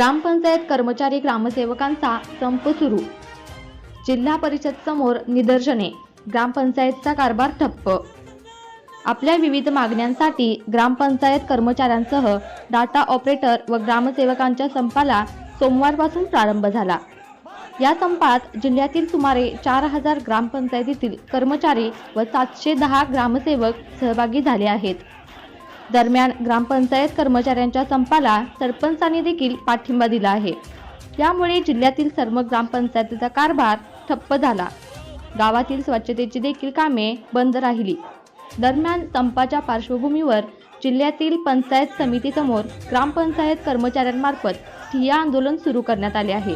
ग्रामपंचायत कर्मचारी ग्रामसेवकांचा संप सुरू. जिल्हा परिषद समोर निदर्शने ग्रामपंचायतचा कारभार ठप्प. आपल्या विविध मागण्यांसाठी ग्रामपंचायत कर्मचाऱ्यांसह डाटा ऑपरेटर व ग्रामसेवकांच्या संपाला सोमवारपासून प्रारंभ झाला. या संपात जिल्ह्यातील सुमारे चार हजार ग्रामपंचायतीतील कर्मचारी व सातशे दहा ग्रामसेवक सहभागी झाले आहेत. दरम्यान ग्रामपंचायत कर्मचाऱ्यांच्या संपाला सरपंचांनी देखील पाठिंबा दिला आहे. यामुळे जिल्ह्यातील सर्व ग्रामपंचायतीचा कारभार ठप्प झाला. गावातील स्वच्छतेची देखील कामे बंद राहिली. दरम्यान संपाच्या पार्श्वभूमीवर जिल्ह्यातील पंचायत समितीसमोर ग्रामपंचायत कर्मचाऱ्यांमार्फत ठिय्या आंदोलन सुरू करण्यात आले आहे.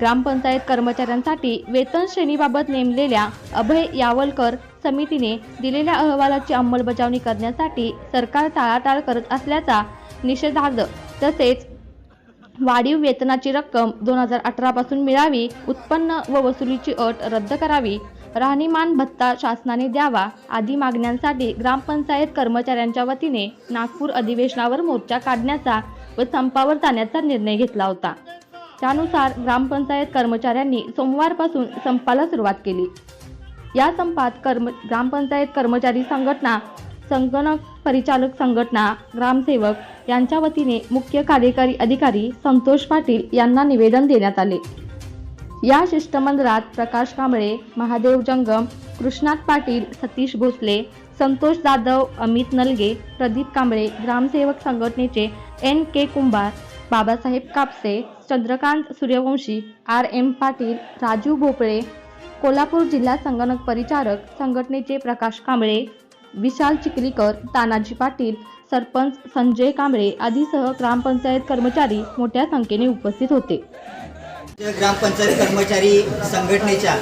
ग्रामपंचायत कर्मचाऱ्यांसाठी वेतन श्रेणीबाबत नेमलेल्या अभय यावलकर समितीने दिलेल्या अहवालाची अंमलबजावणी करण्यासाठी सरकार टाळाटाळ करत असल्याचा निषेधार्थ तसेच वाढीव वेतनाची रक्कम दोन हजार अठरापासून मिळावी उत्पन्न व वसुलीची अट रद्द करावी राहणीमान भत्ता शासनाने द्यावा आदी मागण्यांसाठी ग्रामपंचायत कर्मचाऱ्यांच्या वतीने नागपूर अधिवेशनावर मोर्चा काढण्याचा व संपावर जाण्याचा निर्णय घेतला होता. त्यानुसार ग्रामपंचायत कर्मचाऱ्यांनी सोमवारपासून संपाला सुरुवात केली. या संपात कर्म ग्रामपंचायत कर्मचारी संघटना संगणक परिचालक संघटना ग्रामसेवक यांच्या वतीने मुख्य कार्यकारी अधिकारी संतोष पाटील यांना निवेदन देण्यात आले. या शिष्टमंडळात प्रकाश कांबळे महादेव जंगम कृष्णात पाटील सतीश भोसले संतोष जाधव अमित नलगे प्रदीप कांबळे ग्रामसेवक संघटनेचे N K Kumbhar Babasaheb Kapse Chandrakant Suryavanshi R. M. Patil Raju Bhopale Kolhapur जिल्हा संगणक परिचारक संघटनेचे प्रकाश कांबळे विशाल चिखलीकर तानाजी पाटील सरपंच संजय कांबळे आदीसह ग्रामपंचायत कर्मचारी मोठ्या संख्येने उपस्थित होते. ग्रामपंचायत कर्मचारी संघटनेच्या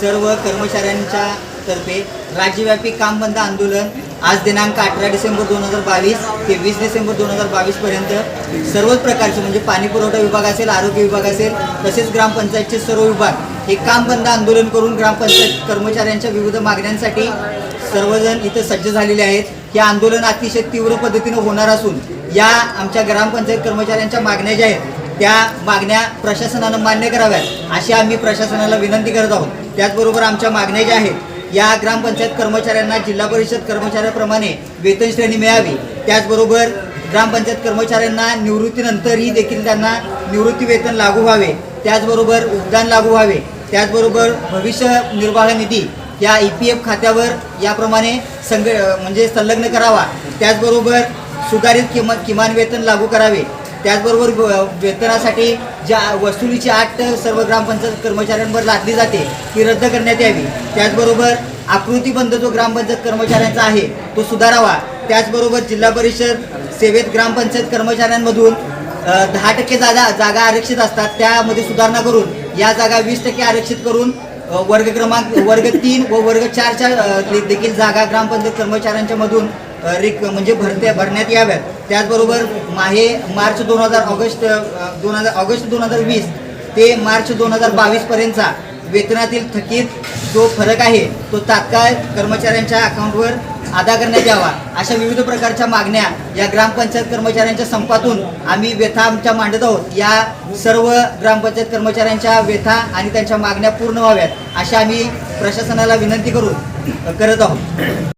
सर्व कर्मचाऱ्यांच्या तर्फे राज्यव्यापी काम बंद आंदोलन आज दिनांक अठरा डिसेंबर दोन हजार बावीस ते वीस डिसेंबर दोन हजार बावीसपर्यंत सर्वच प्रकारचे म्हणजे पाणी पुरवठा विभाग असेल आरोग्य विभाग असेल तसेच ग्रामपंचायतचे सर्व विभाग हे काम बंद आंदोलन करून ग्रामपंचायत कर्मचाऱ्यांच्या विविध मागण्यांसाठी सर्वजण इथं सज्ज झालेले आहेत. हे आंदोलन अतिशय तीव्र पद्धतीनं होणार असून या आमच्या ग्रामपंचायत कर्मचाऱ्यांच्या मागण्या ज्या आहेत त्या मागण्या प्रशासनानं मान्य कराव्यात अशी आम्ही प्रशासनाला विनंती करत आहोत. त्याचबरोबर आमच्या मागण्या ज्या आहेत या ग्रामपंचायत कर्मचाऱ्यांना जिल्हा परिषद कर्मचाऱ्याप्रमाणे वेतन श्रेणी मिळावी. त्याचबरोबर ग्रामपंचायत कर्मचाऱ्यांना निवृत्तीनंतरही देखील त्यांना निवृत्ती वेतन लागू व्हावे. त्याचबरोबर उद्यान लागू व्हावे. त्याचबरोबर भविष्य निर्वाह निधी या ई पी एफ खात्यावर याप्रमाणे संग म्हणजे संलग्न करावा. त्याचबरोबर सुधारित किमान किमान वेतन लागू करावे. त्याचबरोबर व- वेतनासाठी ज्या वसुलीची आठ सर्व ग्रामपंचायत कर्मचाऱ्यांवर लादली जाते ती रद्द करण्यात यावी. त्याचबरोबर आकृतीबंध जो ग्रामपंचायत कर्मचाऱ्यांचा आहे तो सुधारावा. त्याचबरोबर जिल्हा परिषद सेवेत ग्रामपंचायत कर्मचाऱ्यांमधून दहा टक्के जागा जागा आरक्षित असतात. त्यामध्ये सुधारणा करून या जागा वीस टक्के आरक्षित करून वर्ग क्रमांक वर्ग तीन व वर्ग चारच्या देखील जागा ग्रामपंचायत कर्मचाऱ्यांच्या मधून रिक म्हणजे भरत्या भरण्यात याव्यात. त्याचबरोबर माहे मार्च दोन हजार ऑगस्ट दोन हजार ऑगस्ट दोन हजार वीस ते मार्च दोन हजार बावीस पर्यंतचा वेतनातील थकीत जो फरक आहे तो तात्काळ कर्मचाऱ्यांच्या अकाउंटवर अदा करण्यात यावा. अशा विविध प्रकारच्या मागण्या या ग्रामपंचायत कर्मचाऱ्यांच्या संपातून आम्ही व्यथा आमच्या मांडत आहोत. या सर्व ग्रामपंचायत कर्मचाऱ्यांच्या व्यथा आणि त्यांच्या मागण्या पूर्ण व्हाव्यात अशा आम्ही प्रशासनाला विनंती करू करत आहोत.